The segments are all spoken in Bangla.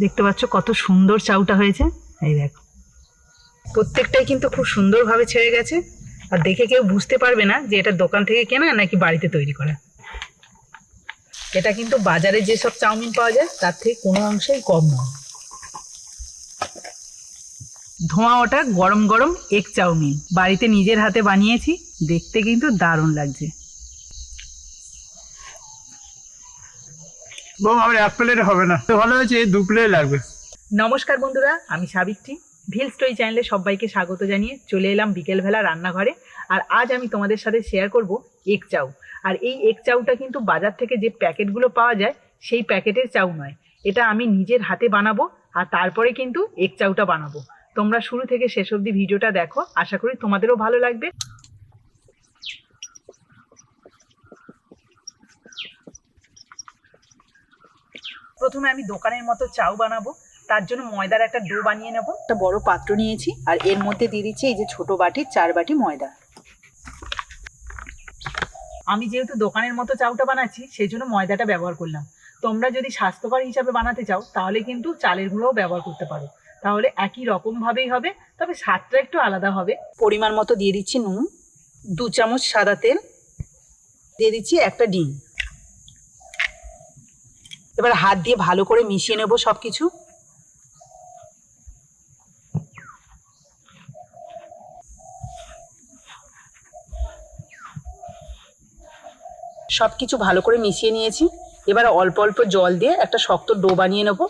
দেখতে পাচ্ছ কত সুন্দর চাউটা হয়েছে। এই দেখো। প্রত্যেকটাই কিন্তু খুব সুন্দরভাবে ছেড়ে গেছে। আর দেখে কেউ বুঝতে পারবে না যে এটা দোকান থেকে কেনা নাকি বাড়িতে তৈরি করা। এটা কিন্তু বাজারে যেসব চাউমিন পাওয়া যায়, তার থেকে কোনো অংশেই কম নয়। ধোঁয়া ওটা গরম গরম এক চাউমিন। বাড়িতে নিজের হাতে বানিয়েছি, দেখতে কিন্তু দারুণ লাগছে। বউ, আমার এক প্লেট হবে না। ভালো হয়েছে দু প্লেট লাগবে। নমস্কার বন্ধুরা, আমি সাবিত্রী। ভিল স্টোরি চ্যানেলে সবাইকে স্বাগত জানিয়ে চলে এলাম বিকেলবেলা রান্নাঘরে। আর আজ আমি তোমাদের সাথে শেয়ার করব এক চাউ আর এই এগ চাউটা কিন্তু বাজার থেকে যে প্যাকেটগুলো পাওয়া যায়, সেই প্যাকেটের চাউ নয়। এটা আমি নিজের হাতে বানাবো, আর তারপরে কিন্তু এগ চাউটা বানাবো। তোমরা শুরু থেকে শেষ অবধি ভিডিওটা দেখো। আশা করি তোমাদেরও ভালো লাগবে। প্রথমে আমি দোকানের মতো চাউ বানাবো তার জন্য ময়দার একটা ডো বানিয়ে নেব। একটা বড় পাত্র নিয়েছি আর এর মধ্যে দিয়ে দিচ্ছি এই যে ছোট বাটি চার বাটি ময়দা। আমি যেহেতু দোকানের মতো চাউটা বানাচ্ছি সেই জন্য ময়দাটা ব্যবহার করলাম। তোমরা যদি স্বাস্থ্যকর হিসাবে বানাতে চাও তাহলে কিন্তু চালের গুঁড়োও ব্যবহার করতে পারো। তাহলে একই রকম ভাবেই হবে তবে স্বাদটা একটু আলাদা হবে। পরিমাণ মতো দিয়ে দিচ্ছি নুন দু চামচ সাদা তেল দিয়ে দিচ্ছি একটা ডিম। এবার হাত দিয়ে ভালো করে মিশিয়ে নেব সব কিছু সব কিছু ভালো করে মিশিয়ে নিয়েছি। এবার অল্প অল্প জল দিয়ে একটা শক্ত ডো বানিয়ে নেব।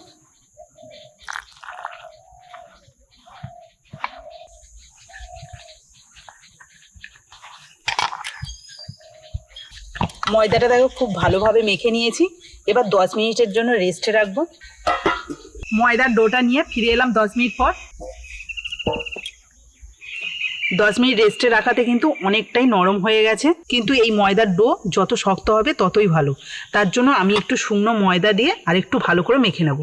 ময়দাটা দেখো, খুব ভালোভাবে মেখে নিয়েছি। এবার দশ মিনিটের জন্য রেস্টে রাখব। ময়দার ডোটা নিয়ে ফিরে এলাম দশ মিনিট পর। দশ মিনিট রেস্টে রাখাতে কিন্তু অনেকটাই নরম হয়ে গেছে। কিন্তু এই ময়দার ডো যত শক্ত হবে, ততই ভালো। তার জন্য আমি একটু শুকনো ময়দা দিয়ে আর একটু ভালো করে মেখে নেব।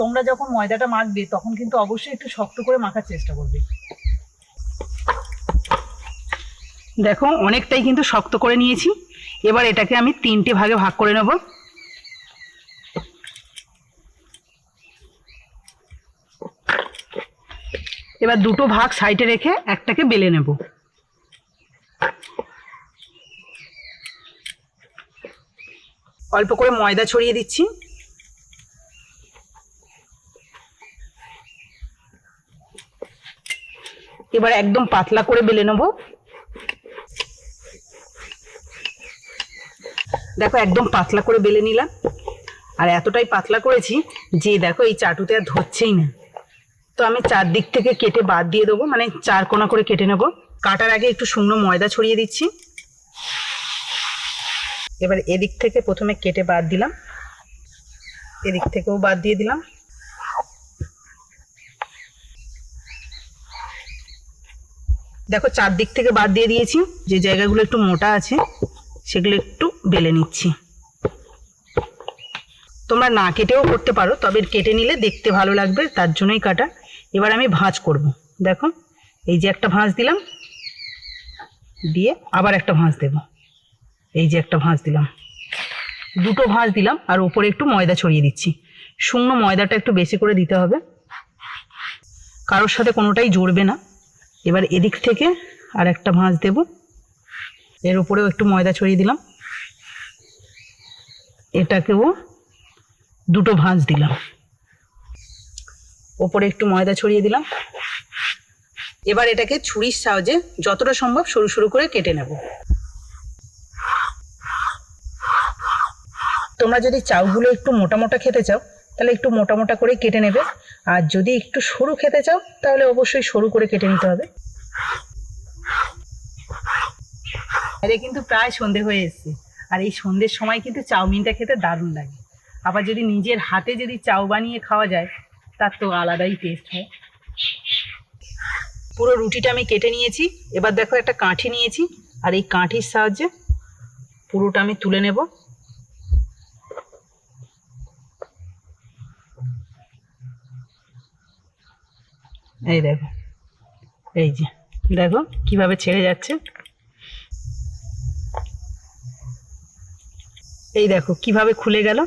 তোমরা যখন ময়দাটা মাখবে, তখন কিন্তু অবশ্যই একটু শক্ত করে মাখার চেষ্টা করবে। দেখো, অনেকটাই কিন্তু শক্ত করে নিয়েছি। এবার এটাকে আমি তিনটে ভাগে ভাগ করে নেব। এবার দুটো ভাগ সাইডে রেখে একটাকে বেলে নেব। অল্প করে ময়দা ছড়িয়ে দিচ্ছি। এবার একদম পাতলা করে বেলে নেব। দেখো, একদম পাতলা করে বেলে নিলাম। আর এতটাই পাতলা করেছি যে দেখো, এই চাটুতে আর ধরছেই না। তো আমি চারদিক থেকে কেটে বাদ দিয়ে দেবো মানে চার কোনা করে কেটে নেব। কাটার আগে একটু শুকনো ময়দা ছড়িয়ে দিচ্ছি। এবার এদিক থেকে প্রথমে কেটে বাদ দিলাম। এদিক থেকেও বাদ দিয়ে দিলাম। দেখো, চারদিক থেকে বাদ দিয়ে দিয়েছি। যে জায়গাগুলো একটু মোটা আছে সেগুলো একটু বেলে নিচ্ছি। তোমরা না কেটেও করতে পারো, তবে কেটে নিলে দেখতে ভালো লাগবে, তার জন্যই কাটা। এবার আমি ভাঁজ করব। দেখো, এই যে একটা ভাঁজ দিলাম, দিয়ে আবার একটা ভাঁজ দেব। এই যে একটা ভাঁজ দিলাম। দুটো ভাঁজ দিলাম, আর ওপরে একটু ময়দা ছড়িয়ে দিচ্ছি। শুকনো ময়দাটা একটু বেশি করে দিতে হবে। কারোর সাথে কোনোটাই জড়বে না। এবার এদিক থেকে আর একটা ভাঁজ দেবো। এর উপরেও একটু ময়দা ছড়িয়ে দিলাম। এটাকেও দুটো ভাঁজ দিলাম। ওপরে একটু ময়দা ছড়িয়ে দিলাম। এবার এটাকে ছুরির সাহায্যে যতটা সম্ভব সরু সরু করে কেটে নেব। তোমরা যদি চাউগুলো একটু মোটা মোটা খেতে চাও, তাহলে একটু মোটা মোটা করে কেটে নেবে। আর যদি একটু সরু খেতে চাও, তাহলে অবশ্যই সরু করে কেটে নিতে হবে। বাইরে কিন্তু প্রায় সন্ধে হয়ে এসছে। আর এই সন্ধ্যের সময় কিন্তু চাউমিনটা খেতে দারুণ লাগে। আবার যদি নিজের হাতে যদি চাউ বানিয়ে খাওয়া যায়, তার তো আলাদাই টেস্ট হয়। পুরো রুটিটা আমি কেটে নিয়েছি। এবার দেখো একটা কাঠি নিয়েছি। আর এই কাঠির সাহায্যে পুরোটা আমি তুলে নেব। এই দেখো, এই যে, দেখো কীভাবে ছেড়ে যাচ্ছে। এই দেখো, কীভাবে খুলে গেল?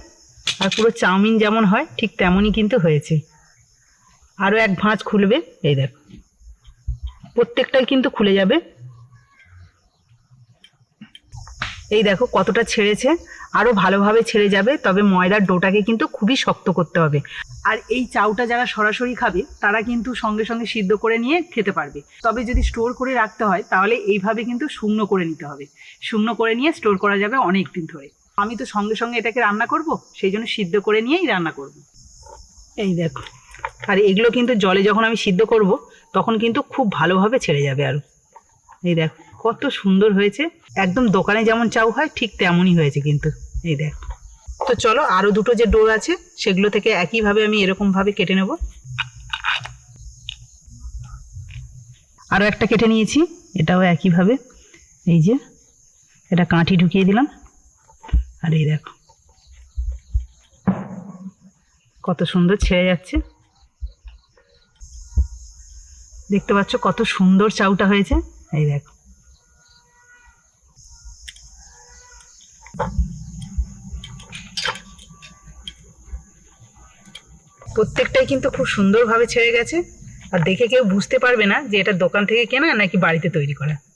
আর পুরো চাউমিন যেমন হয়, ঠিক তেমনই কিন্তু হয়েছে। আরও এক ভাঁজ খুলবে, এই দেখো। প্রত্যেকটাই কিন্তু খুলে যাবে। এই দেখো, কতটা ছেড়েছে। আরও ভালোভাবে ছেড়ে যাবে, তবে ময়দার ডোটাকে কিন্তু খুবই শক্ত করতে হবে। আর এই চাউটা যারা সরাসরি খাবে, তারা কিন্তু সঙ্গে সঙ্গে সিদ্ধ করে নিয়ে খেতে পারবে। তবে যদি স্টোর করে রাখতে হয়, তাহলে এইভাবে কিন্তু শুকনো করে নিতে হবে। শুকনো করে নিয়ে স্টোর করা যাবে অনেক দিন ধরে। আমি তো সঙ্গে সঙ্গে এটাকে রান্না করব সেই জন্য সিদ্ধ করে নিয়েই রান্না করব। এই দেখো। আর এগুলো কিন্তু জলে যখন আমি সিদ্ধ করব তখন কিন্তু খুব ভালোভাবে ছেড়ে যাবে আরও এই দেখো কত সুন্দর হয়েছে। একদম দোকানে যেমন চাউ হয় ঠিক তেমনই হয়েছে কিন্তু। এই দেখ। তো চলো আরও দুটো যে ডোর আছে সেগুলো থেকে একইভাবে আমি এরকমভাবে কেটে নেব। আরও একটা কেটে নিয়েছি এটাও একইভাবে। এই যে এটা কাঠি ঢুকিয়ে দিলাম। আর এই দেখো। কত সুন্দর ছেড়ে যাচ্ছে। দেখতে পাচ্ছ কত সুন্দর চাউটা হয়েছে। এই দেখো। প্রত্যেকটাই কিন্তু খুব সুন্দরভাবে ছেড়ে গেছে। আর দেখে কেউ বুঝতে পারবে না যে এটা দোকান থেকে কেনা নাকি বাড়িতে তৈরি করা।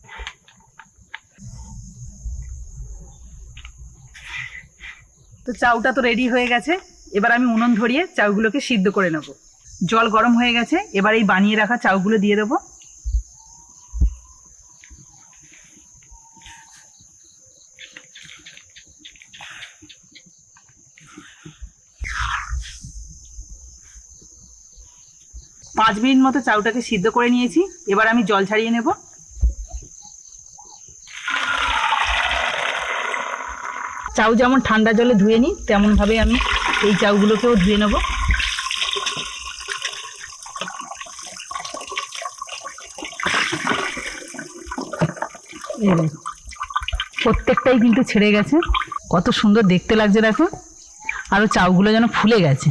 তো চাউটা তো রেডি হয়ে গেছে। এবার আমি উনুন ধরিয়ে চাউগুলোকে সিদ্ধ করে নেব। জল গরম হয়ে গেছে, এবার এই বানিয়ে রাখা চাউগুলো দিয়ে দেবো। পাঁচ মিনিট মতো চাউটাকে সিদ্ধ করে নিয়েছি। এবার আমি জল ছাড়িয়ে নেব। চাউ যেমন ঠান্ডা জলে ধুয়ে নিই তেমনভাবে আমি এই চাউগুলোকেও ধুয়ে নেব। প্রত্যেকটাই কিন্তু ছেড়ে গেছে। কত সুন্দর দেখতে লাগছে দেখো। আরও চাউগুলো যেন ফুলে গেছে।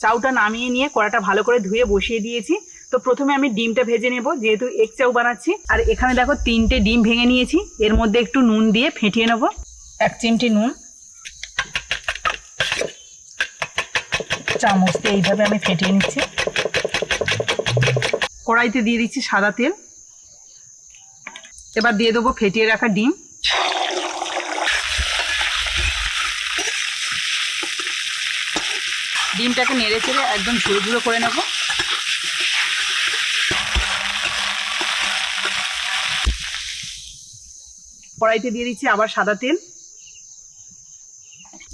চাউটা নামিয়ে নিয়ে কড়াটা ভালো করে ধুয়ে বসিয়ে দিয়েছি। তো প্রথমে আমি ডিমটা ভেজে নেব, যেহেতু এক চাউ বানাচ্ছি। আর এখানে দেখো তিনটে ডিম ভেঙে নিয়েছি। এর মধ্যে একটু নুন দিয়ে ফেটিয়ে নেব। এক চিমটি নুন, চামচ দিয়ে এইভাবে আমি ফেটিয়ে নিচ্ছি। কড়াইতে দিয়ে দিচ্ছি সাদা তেল। এবার দিয়ে দেবো ফেটিয়ে রাখা ডিম। ডিমটাকে নেড়ে চেড়ে একদম ঝুড়ো ঝুড়ো করে নেব। কড়াইতে দিয়ে দিচ্ছি আবার সাদা তেল।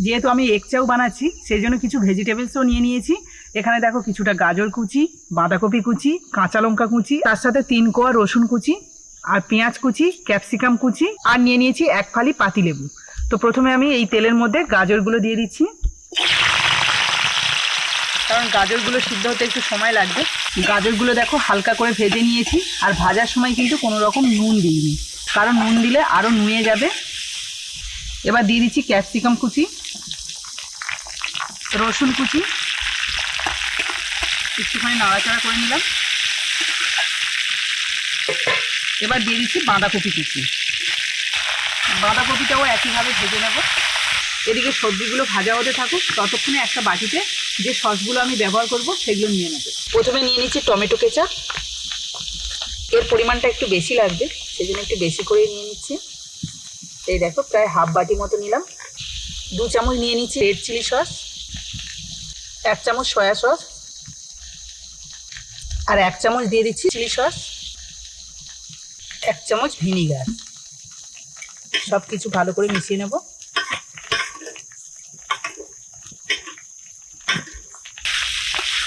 যেহেতু আমি এক চাউ বানাচ্ছি সেই জন্য কিছু ভেজিটেবলসও নিয়ে নিয়েছি। এখানে দেখো কিছুটা গাজর কুচি, বাঁধাকপি কুচি, কাঁচা লঙ্কা কুচি, তার সাথে তিন কোয়া রসুন কুচি আর পেঁয়াজ কুচি ক্যাপসিকাম কুচি আর নিয়ে নিয়েছি এক ফালি পাতিলেবু তো প্রথমে আমি এই তেলের মধ্যে গাজরগুলো দিয়ে দিচ্ছি। কারণ গাজরগুলো সিদ্ধ হতে একটু সময় লাগবে। গাজরগুলো দেখো হালকা করে ভেজে নিয়েছি আর ভাজার সময় কিন্তু কোনো রকম নুন দিইনি। কারণ নুন দিলে আরও নুয়ে যাবে। এবার দিয়ে দিচ্ছি ক্যাপসিকাম কুচি। রসুন কুচি। একটুখানি নাড়াচাড়া করে নিলাম। এবার দিয়ে দিচ্ছি বাঁধাকপি কুচি। বাঁধাকপিটাও একইভাবে ভেজে নেব। এদিকে সবজিগুলো ভাজা হতে থাকুক, ততক্ষণে একটা বাটিতে যে সসগুলো আমি ব্যবহার করব সেগুলো নিয়ে নেব। প্রথমে নিয়ে নিচ্ছি টমেটো কেচাপ। এর পরিমাণটা একটু বেশি লাগবে সেই জন্য একটু বেশি করে নিয়ে নিচ্ছি। এই দেখো, প্রায় হাফ বাটি মতো নিলাম। দু চামচ নিয়ে নিচ্ছি রেড চিলি সস। এক চামচ সয়া সস আর এক চামচ দিয়ে দিচ্ছি চিলি সস, এক চামচ ভিনিগার। সব কিছু ভালো করে মিশিয়ে নেব।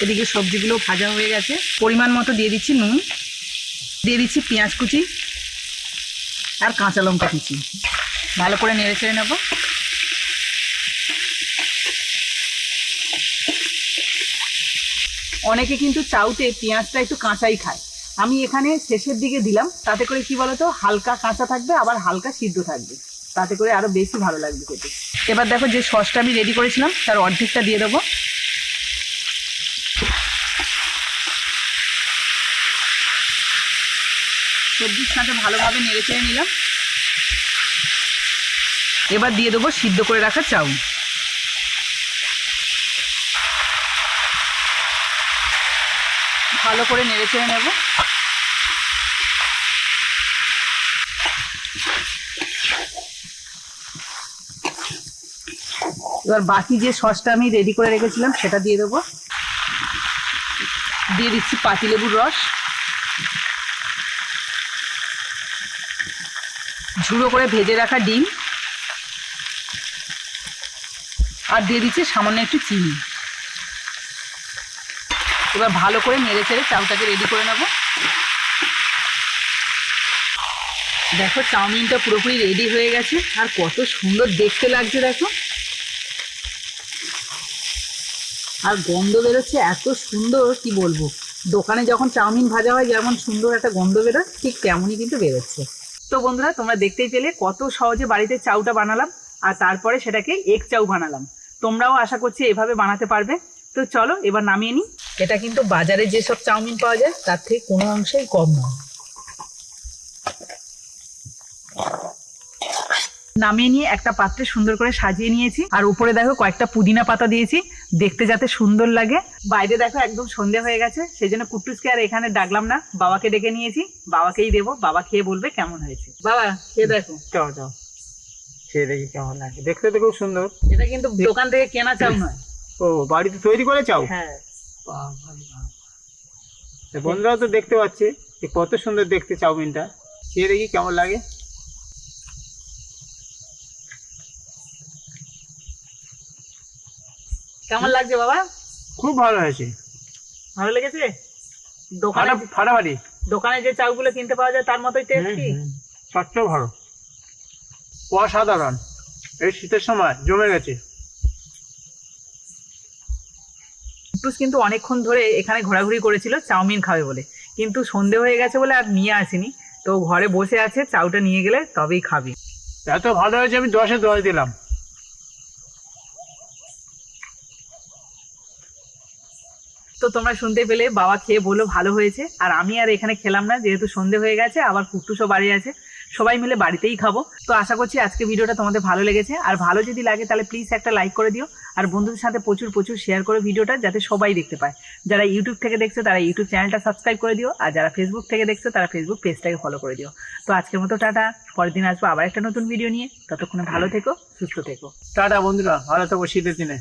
এদিকে সবজিগুলো ভাজা হয়ে গেছে। পরিমাণ মতো দিয়ে দিচ্ছি নুন, দিয়ে দিচ্ছি পেঁয়াজ কুচি আর কাঁচা লঙ্কা কুচি। ভালো করে নেড়ে ছেড়ে নেব। অনেকে কিন্তু চাউতে পেঁয়াজটা একটু কাঁচাই খায়। আমি এখানে শেষের দিকে দিলাম, তাতে করে কি বলতো, হালকা কাঁচা থাকবে, আবার হালকা সিদ্ধ থাকবে। তাতে করে আরও বেশি ভালো লাগবে খেতে। এবার দেখো যে সসটা আমি রেডি করেছিলাম, তার অর্ধেকটা দিয়ে দেবো। সবজির সাথে ভালোভাবে নেড়ে চেড়ে নিলাম। এবার দিয়ে দেবো সিদ্ধ করে রাখা চাউল। ভালো করে নেড়ে চেড়ে নেব। এবার বাকি যে সসটা আমি রেডি করে রেখেছিলাম, সেটা দিয়ে দেবো। দিয়ে দিচ্ছি পাতিলেবুর রস। ঝুড়ো করে ভেজে রাখা ডিম। আর দিয়ে দিচ্ছি সামান্য একটু চিনি। এবার ভালো করে নেড়ে চেড়ে চাউটাকে রেডি করে নেব। দেখো, চাউমিনটা পুরোপুরি রেডি হয়ে গেছে। আর কত সুন্দর দেখতে লাগছে, দেখো। আর গন্ধ বেরোচ্ছে এত সুন্দর, কি বলব? দোকানে যখন চাউমিন ভাজা হয়, যেমন সুন্দর একটা গন্ধ বেরোয়, ঠিক তেমনই কিন্তু বেরোচ্ছে। তো বন্ধুরা, তোমরা দেখতেই পেলে কত সহজে বাড়িতে চাউটা বানালাম, আর তারপরে সেটাকে এক চাউ বানালাম। তোমরাও আশা করছি এভাবে বানাতে পারবে। তো চলো, এবার নামিয়ে নিই। এটা কিন্তু বাজারে যেসব চাউমিন পাওয়া যায় তার থেকে কোনো অংশেই কম নয়। নামিয়ে নিয়ে একটা পাত্রে সুন্দর করে সাজিয়ে নিয়েছি। আর উপরে দেখো কয়েকটা পুদিনা পাতা দিয়েছি। দেখতে যাতে সুন্দর লাগে। বাইরে দেখো একদম সন্ধে হয়ে গেছে। সেই জন্য কুট্টুসকে আর এখানে ডাকলাম না। বাবাকে ডেকে নিয়েছি। বাবাকেই দেবো। বাবা খেয়ে বলবে কেমন হয়েছে। বাবা খেয়ে দেখো। চাও চাও খেয়ে দেখি কেমন লাগে। দেখতে তো খুব সুন্দর। এটা কিন্তু দোকান থেকে কেনা চাল নয়। ও বাড়িতে তৈরি করে চাও হ্যাঁ। বন্ধুরাও তো দেখতে পাচ্ছে যে কত সুন্দর দেখতে চাউমিনটা। খেয়ে দেখি কেমন লাগে। কেমন লাগছে বাবা? খুব ভালো হয়েছে। ভালো লেগেছে? দোকানে ফাটা ফাটাফাটি। দোকানে যে চাউগুলো কিনতে পাওয়া যায় তার মতোই টেস্টি সবচেয়ে ভালো। অসাধারণ। এই শীতের সময় জমে গেছে। কুট্টুস কিন্তু অনেকক্ষণ ধরে এখানে ঘোরাঘুরি করেছিল চাউমিন খাবে বলে। কিন্তু সন্ধে হয়ে গেছে বলে আর নিয়ে আসেনি। তো ঘরে বসে আছে চাউটা নিয়ে গেলে তবেই খাবে। এত ভালো হয়েছে আমি দশে দশ দিলাম। তো তোমরা শুনতে পেলে বাবা খেয়ে বলল ভালো হয়েছে। আর আমি আর এখানে খেলাম না যেহেতু সন্ধে হয়ে গেছে আবার কুট্টুসও বাড়ি আছে। সবাই মিলে বাড়িতেই খাব। তো আশা করছি আজকে ভিডিওটা তোমাদের ভালো লেগেছে। আর ভালো যদি লাগে তাহলে প্লিজ একটা লাইক করে দিও। আর বন্ধুদের সাথে প্রচুর প্রচুর শেয়ার করো ভিডিওটা যাতে সবাই দেখতে পায়। যারা ইউটিউব থেকে দেখছ তারা ইউটিউব চ্যানেলটা সাবস্ক্রাইব করে দিও। আর যারা ফেসবুক থেকে দেখছ তারা ফেসবুক পেজটাকে ফলো করে দিও। তো আজকের মতো টাটা। পরের দিন আসব আবার একটা নতুন ভিডিও নিয়ে। ততক্ষণে ভালো থেকো, সুস্থ থেকো। টাটা বন্ধুরা। ভালো থাকব শীতের দিনে।